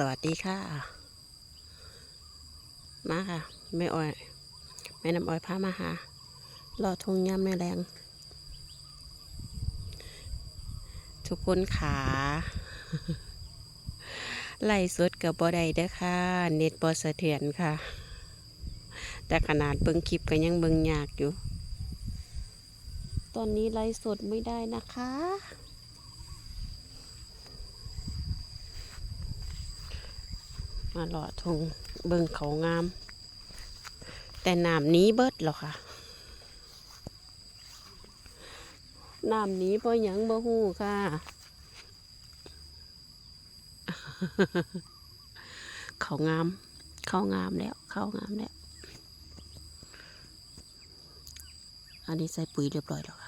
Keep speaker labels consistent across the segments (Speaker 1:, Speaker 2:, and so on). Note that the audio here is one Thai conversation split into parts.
Speaker 1: สวัสดีค่ะ มาค่ะแม่อ้อยแม่น้ำอ้อยพามาหารอทงยำในแรง ทุกคนขาไล่สดกับบอใดเด้อค่ะ เน็ตบอสะเทือนค่ะ แต่ขนาดเบิ่งคลิปก็ยังเบิ่งยากอยู่ ตอนนี้ไล่สดไม่ได้นะคะ มาหล่อทงเบิงเขางาม แต่น้ำนี้เบิดหรอค่ะน้ำนี้เพราะหยังบ่ฮู้ค่ะ เขางาม เขางามแล้ว เขางามแล้ว อันนี้ใส่ปุ๋ยเรียบร้อยแล้วค่ะ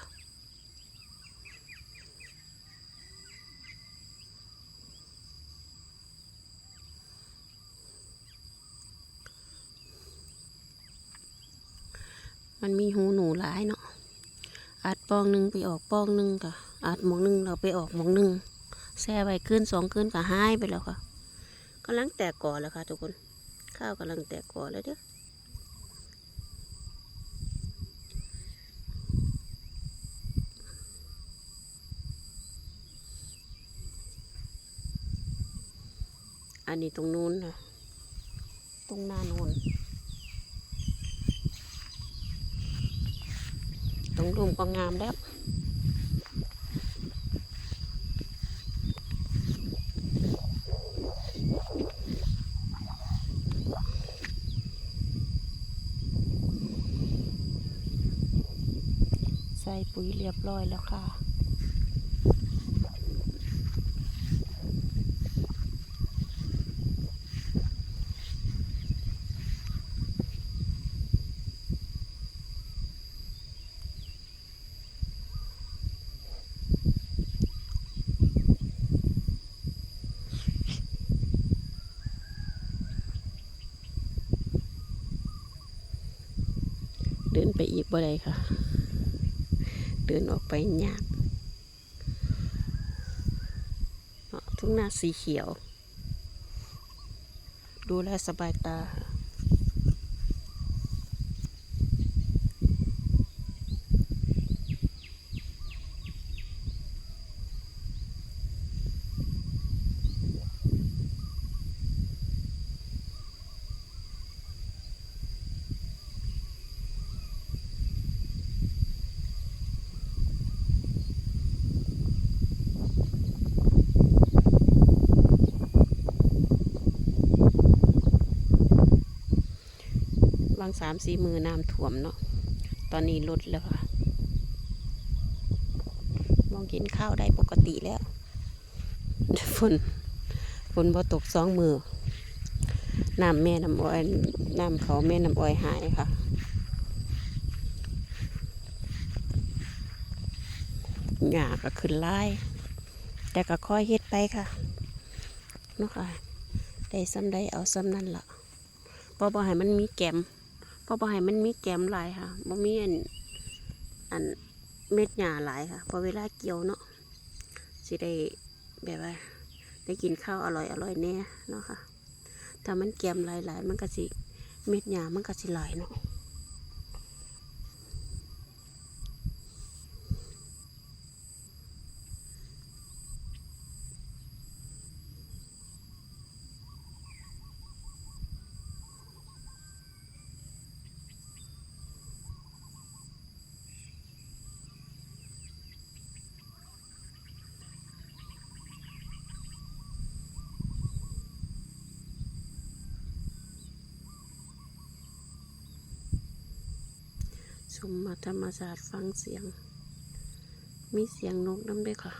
Speaker 1: มันมีหูหนูหลายเนาะอัดปองหนึ่งไปออกปองหนึ่งค่ะอัดหมองหนึ่งเราไปออกหมองหนึ่งแช่ไว้ขึ้นสองขึ้นก็หายไปแล้วค่ะกำลังแตกก่อแล้วค่ะ ทุกคน ข้าวกำลังแตกก่อแล้วเด้ออันนี้ตรงนู้นค่ะตรงหน้าโน้น ตรงรุมก็งามแล้วใส่ปุ๋ยเรียบร้อยแล้วค่ะ ดินไปอีกบ่ได้ค่ะ เดินออกไปยากทุ่งนาสีเขียว ดูแลสบายตา บางสามสี่มือน้ำท่วมเนาะตอนนี้ลดแล้วค่ะมองกินข้าวได้ปกติแล้ว ฝนฝนพอตกสองมือน้ำแม่น้ำอ้อยน้ำเขาแม่น้ำอ้อยหายค่ะหญ้าก็ขึ้นไล่แต่ก็ค่อยเฮ็ดไปค่ะเนาะค่ะได้ซ้ำได้เอาซ้ำนั่นละพราะบ่ให้มันมีแกม ก็บ่ให้มันมีแกมหลายค่ะบ่มีอันอันเม็ดหญ้าหลายค่ะพอเวลาเกี่ยวเนาะสิได้แบบว่า ได้กินข้าวอร่อยอร่อยแน่เนาะค่ะถ้ามันแกมหลายๆมันก็สิเม็ดหญ้ามันก็สิหลายเนาะ มมาธรรมชาสติฟังเสียง มีเสียงนกน้ำด้วยค่ะ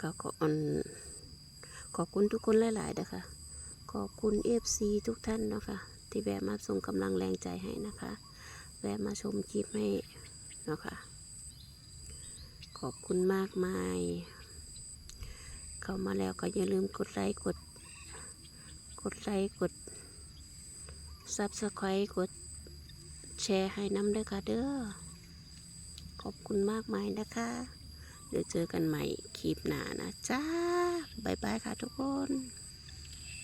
Speaker 1: ก็ขอนขอบคุณทุกคนหลาย ๆ นะคะ ขอบคุณเอฟซีทุกท่านนะคะ ที่แวะมาส่งกำลังแรงใจให้นะคะ แวะมาชมคลิปให้นะคะ ขอบคุณมากมาย เข้ามาแล้วก็อย่าลืมกดไลค์กด กดไลค์กดซับสไครต์กดแชร์ให้น้ำด้วยค่ะเด้อขอบคุณมากมายนะคะ เดี๋ยวเจอกันใหม่คลิปหน้านะจ้าบ๊ายบายค่ะทุกคน